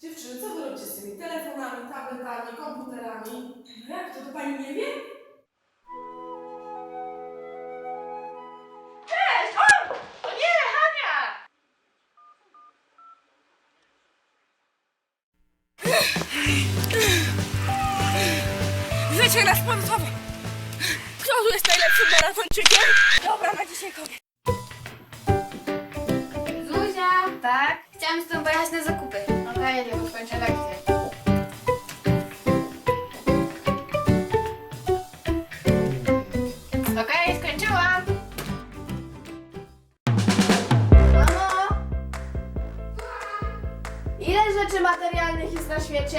Dziewczyny, co wy robicie z tymi telefonami, tabletami, komputerami? No jak to, to pani nie wie? Cześć! O! O nie, Hania! Życie na sportowo! Kto tu jest najlepszym maratończykiem? Dobra, na dzisiaj koniec. Zuzia! Tak? Chciałam z tobą pojechać na zakupy. Okej, rzeczy materialnych jest na świecie?